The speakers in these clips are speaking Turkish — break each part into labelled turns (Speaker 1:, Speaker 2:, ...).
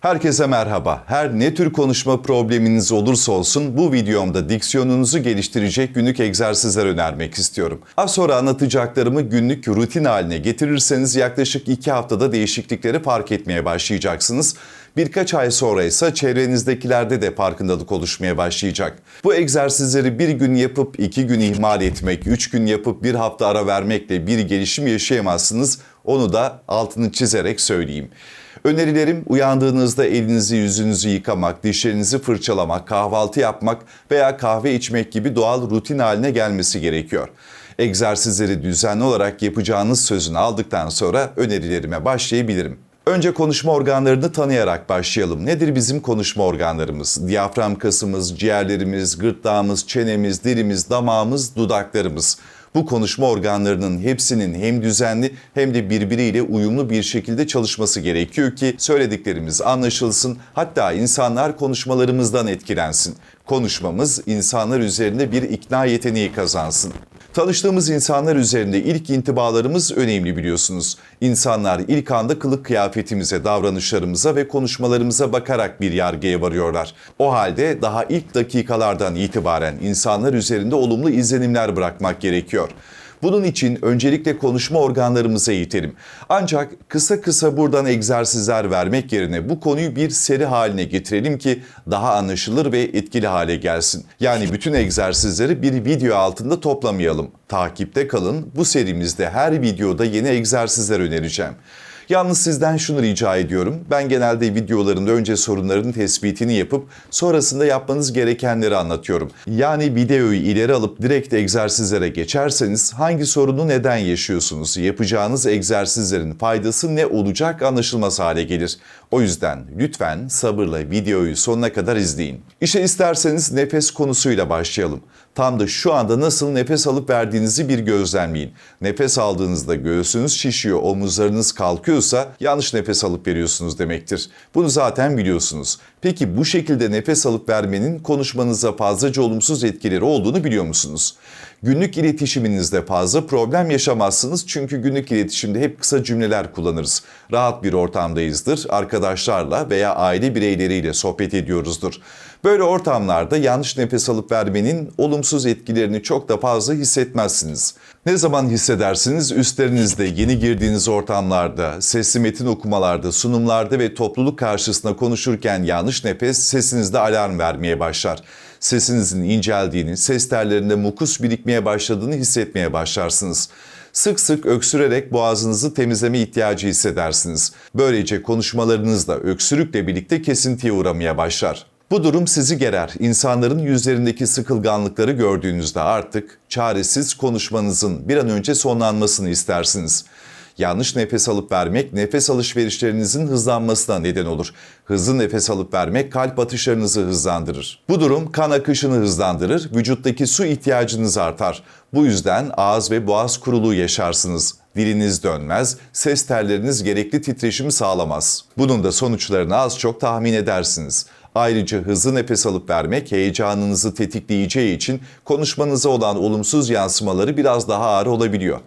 Speaker 1: Herkese merhaba. Her ne tür konuşma probleminiz olursa olsun bu videomda diksiyonunuzu geliştirecek günlük egzersizler önermek istiyorum. Az sonra anlatacaklarımı günlük rutin haline getirirseniz yaklaşık 2 haftada değişiklikleri fark etmeye başlayacaksınız. Birkaç ay sonra ise çevrenizdekilerde de farkındalık oluşmaya başlayacak. Bu egzersizleri bir gün yapıp iki gün ihmal etmek, üç gün yapıp bir hafta ara vermekle bir gelişim yaşayamazsınız. Onu da altını çizerek söyleyeyim. Önerilerim uyandığınızda elinizi yüzünüzü yıkamak, dişlerinizi fırçalamak, kahvaltı yapmak veya kahve içmek gibi doğal rutin haline gelmesi gerekiyor. Egzersizleri düzenli olarak yapacağınız sözünü aldıktan sonra önerilerime başlayabilirim. Önce konuşma organlarını tanıyarak başlayalım. Nedir bizim konuşma organlarımız? Diyafram kasımız, ciğerlerimiz, gırtlağımız, çenemiz, dilimiz, damağımız, dudaklarımız. Bu konuşma organlarının hepsinin hem düzenli hem de birbiriyle uyumlu bir şekilde çalışması gerekiyor ki söylediklerimiz anlaşılsın. Hatta insanlar konuşmalarımızdan etkilensin. Konuşmamız insanlar üzerinde bir ikna yeteneği kazansın. Tanıştığımız insanlar üzerinde ilk intibalarımız önemli biliyorsunuz. İnsanlar ilk anda kılık kıyafetimize, davranışlarımıza ve konuşmalarımıza bakarak bir yargıya varıyorlar. O halde daha ilk dakikalardan itibaren insanlar üzerinde olumlu izlenimler bırakmak gerekiyor. Bunun için öncelikle konuşma organlarımıza eğitelim. Ancak kısa kısa buradan egzersizler vermek yerine bu konuyu bir seri haline getirelim ki daha anlaşılır ve etkili hale gelsin. Yani bütün egzersizleri bir video altında toplamayalım. Takipte kalın. Bu serimizde her videoda yeni egzersizler önereceğim. Yalnız sizden şunu rica ediyorum. Ben genelde videolarımda önce sorunların tespitini yapıp sonrasında yapmanız gerekenleri anlatıyorum. Yani videoyu ileri alıp direkt egzersizlere geçerseniz hangi sorunu neden yaşıyorsunuz? Yapacağınız egzersizlerin faydası ne olacak anlaşılmaz hale gelir. O yüzden lütfen sabırla videoyu sonuna kadar izleyin. İşe isterseniz nefes konusuyla başlayalım. Tam da şu anda nasıl nefes alıp verdiğinizi bir gözlemleyin. Nefes aldığınızda göğsünüz şişiyor, omuzlarınız kalkıyorsa yanlış nefes alıp veriyorsunuz demektir. Bunu zaten biliyorsunuz. Peki bu şekilde nefes alıp vermenin konuşmanıza fazlaca olumsuz etkileri olduğunu biliyor musunuz? Günlük iletişiminizde fazla problem yaşamazsınız çünkü günlük iletişimde hep kısa cümleler kullanırız. Rahat bir ortamdayızdır, arkadaşlarla veya aile bireyleriyle sohbet ediyoruzdur. Böyle ortamlarda yanlış nefes alıp vermenin olumsuz etkilerini çok da fazla hissetmezsiniz. Ne zaman hissedersiniz? Üstlerinizde, yeni girdiğiniz ortamlarda, sesli metin okumalarda, sunumlarda ve topluluk karşısında konuşurken yanlış nefes sesinizde alarm vermeye başlar sesinizin inceldiğini, ses tellerinde mukus birikmeye başladığını hissetmeye başlarsınız. Sık sık öksürerek boğazınızı temizleme ihtiyacı hissedersiniz. Böylece konuşmalarınız da öksürükle birlikte kesintiye uğramaya başlar. Bu durum sizi gerer. İnsanların yüzlerindeki sıkılganlıkları gördüğünüzde artık çaresiz konuşmanızın bir an önce sonlanmasını istersiniz. Yanlış nefes alıp vermek nefes alışverişlerinizin hızlanmasına neden olur. Hızlı nefes alıp vermek kalp atışlarınızı hızlandırır. Bu durum kan akışını hızlandırır, vücuttaki su ihtiyacınız artar. Bu yüzden ağız ve boğaz kuruluğu yaşarsınız. Diliniz dönmez, ses telleriniz gerekli titreşimi sağlamaz. Bunun da sonuçlarını az çok tahmin edersiniz. Ayrıca hızlı nefes alıp vermek heyecanınızı tetikleyeceği için konuşmanıza olan olumsuz yansımaları biraz daha ağır olabiliyor.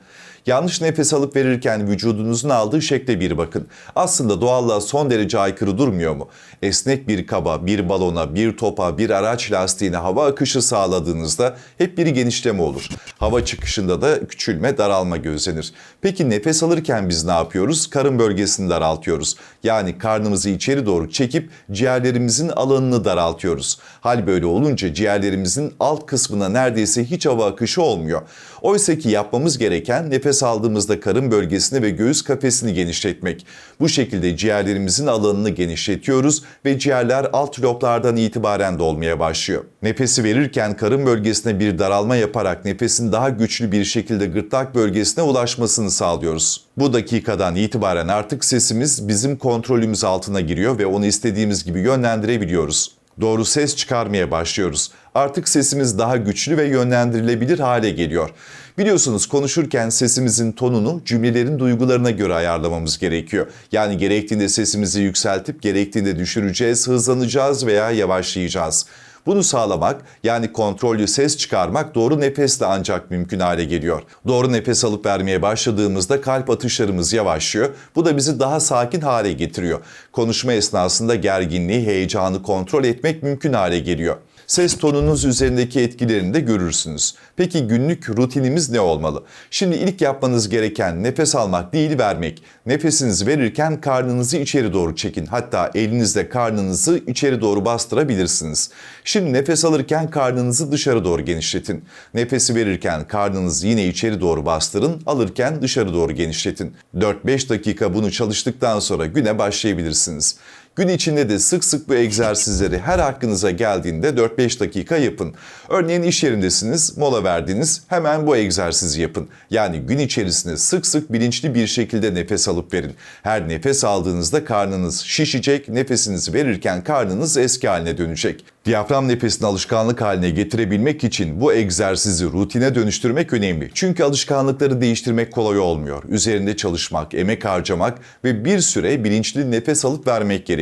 Speaker 1: Yanlış nefes alıp verirken vücudunuzun aldığı şekle bir bakın. Aslında doğallığa son derece aykırı durmuyor mu? Esnek bir kaba, bir balona, bir topa, bir araç lastiğine hava akışı sağladığınızda hep bir genişleme olur. Hava çıkışında da küçülme, daralma gözlenir. Peki nefes alırken biz ne yapıyoruz? Karın bölgesini daraltıyoruz. Yani karnımızı içeri doğru çekip ciğerlerimizin alanını daraltıyoruz. Hal böyle olunca ciğerlerimizin alt kısmına neredeyse hiç hava akışı olmuyor. Oysa ki yapmamız gereken nefes aldığımızda karın bölgesini ve göğüs kafesini genişletmek. Bu şekilde ciğerlerimizin alanını genişletiyoruz ve ciğerler alt loblardan itibaren dolmaya başlıyor. Nefesi verirken karın bölgesine bir daralma yaparak nefesin daha güçlü bir şekilde gırtlak bölgesine ulaşmasını sağlıyoruz. Bu dakikadan itibaren artık sesimiz bizim kontrolümüz altına giriyor ve onu istediğimiz gibi yönlendirebiliyoruz. Doğru ses çıkarmaya başlıyoruz. Artık sesimiz daha güçlü ve yönlendirilebilir hale geliyor. Biliyorsunuz konuşurken sesimizin tonunu cümlelerin duygularına göre ayarlamamız gerekiyor. Yani gerektiğinde sesimizi yükseltip gerektiğinde düşüreceğiz, hızlanacağız veya yavaşlayacağız. Bunu sağlamak yani kontrollü ses çıkarmak doğru nefesle ancak mümkün hale geliyor. Doğru nefes alıp vermeye başladığımızda kalp atışlarımız yavaşlıyor. Bu da bizi daha sakin hale getiriyor. Konuşma esnasında gerginliği, heyecanı kontrol etmek mümkün hale geliyor. Ses tonunuz üzerindeki etkilerini de görürsünüz. Peki günlük rutinimiz ne olmalı? Şimdi ilk yapmanız gereken nefes almak değil vermek. Nefesinizi verirken karnınızı içeri doğru çekin. Hatta elinizle karnınızı içeri doğru bastırabilirsiniz. Şimdi nefes alırken karnınızı dışarı doğru genişletin. Nefesi verirken karnınızı yine içeri doğru bastırın, alırken dışarı doğru genişletin. 4-5 dakika bunu çalıştıktan sonra güne başlayabilirsiniz. Gün içinde de sık sık bu egzersizleri her hakkınıza geldiğinde 4-5 dakika yapın. Örneğin iş yerindesiniz, mola verdiniz, hemen bu egzersizi yapın. Yani gün içerisinde sık sık bilinçli bir şekilde nefes alıp verin. Her nefes aldığınızda karnınız şişecek, nefesinizi verirken karnınız eski haline dönecek. Diyafram nefesini alışkanlık haline getirebilmek için bu egzersizi rutine dönüştürmek önemli. Çünkü alışkanlıkları değiştirmek kolay olmuyor. Üzerinde çalışmak, emek harcamak ve bir süre bilinçli nefes alıp vermek gerekiyor.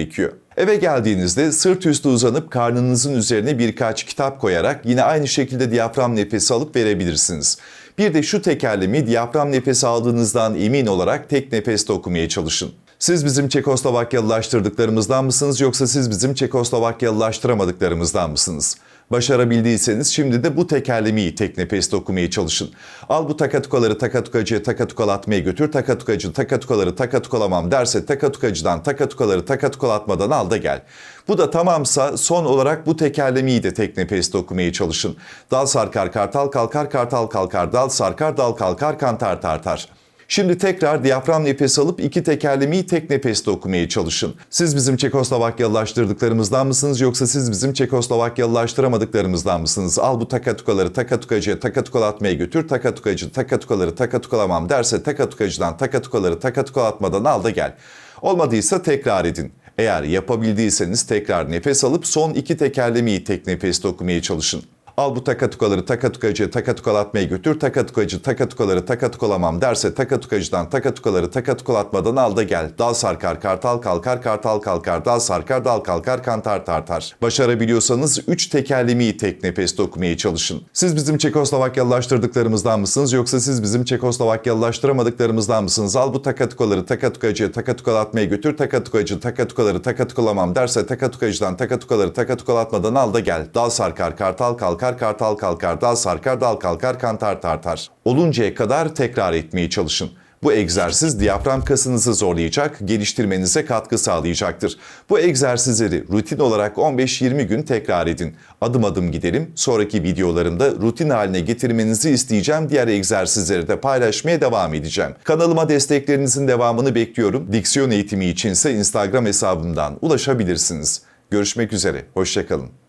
Speaker 1: Eve geldiğinizde sırt üstü uzanıp karnınızın üzerine birkaç kitap koyarak yine aynı şekilde diyafram nefesi alıp verebilirsiniz. Bir de şu tekerlemi diyafram nefesi aldığınızdan emin olarak tek nefeste okumaya çalışın. Siz bizim Çekoslovakyalılaştırdıklarımızdan mısınız yoksa siz bizim Çekoslovakyalılaştıramadıklarımızdan mısınız? Başarabildiyseniz şimdi de bu tekerlemeyi tek nefeste okumaya çalışın. Al bu takatukaları takatukacıya takatukalatmaya götür. Takatukacı takatukaları takatukalamam derse takatukacıdan takatukaları takatukalatmadan al da gel. Bu da tamamsa son olarak bu tekerlemeyi de tek nefeste okumaya çalışın. Dal sarkar kartal kalkar kartal kalkar dal sarkar dal kalkar kantar tartar. Şimdi tekrar diyafram nefes alıp iki tekerlemeyi tek nefeste okumaya çalışın. Siz bizim Çekoslovakyalılaştırdıklarımızdan mısınız yoksa siz bizim Çekoslovakyalılaştıramadıklarımızdan mısınız? Al bu takatukaları takatukacıya takatukalatmaya götür. Takatukacı takatukaları takatukalamam derse takatukacıdan takatukaları takatukalatmadan al da gel. Olmadıysa tekrar edin. Eğer yapabildiyseniz tekrar nefes alıp son iki tekerlemeyi tek nefeste okumaya çalışın. Al bu takatukaları takatukacıya takatukalatmaya götür. Takatukacı takatukaları takatukalamam derse takatukacıdan takatukaları takatukalatmadan al da gel. Dal sarkar kartal kalkar kartal kalkar dal sarkar dal kalkar kantar tartar. Başarabiliyorsanız 3 tekerlemeyi tek nefeste okumaya çalışın. Siz bizim Çekoslovakyalılaştırdıklarımızdan mısınız yoksa siz bizim Çekoslovakyalılaştıramadıklarımızdan mısınız? Al bu takatukaları takatukacıya takatukalatmaya götür. Takatukacı takatukaları takatukalamam derse takatukacıdan takatukaları takatukalatmadan al da gel. Dal sarkar kartal kalkar kalkar, kartal kalkar, dal sarkar, dal kalkar, kantar tartar. Oluncaya kadar tekrar etmeye çalışın. Bu egzersiz diyafram kasınızı zorlayacak, geliştirmenize katkı sağlayacaktır. Bu egzersizleri rutin olarak 15-20 gün tekrar edin. Adım adım gidelim. Sonraki videolarımda rutin haline getirmenizi isteyeceğim. Diğer egzersizleri de paylaşmaya devam edeceğim. Kanalıma desteklerinizin devamını bekliyorum. Diksiyon eğitimi içinse Instagram hesabımdan ulaşabilirsiniz. Görüşmek üzere, hoşçakalın.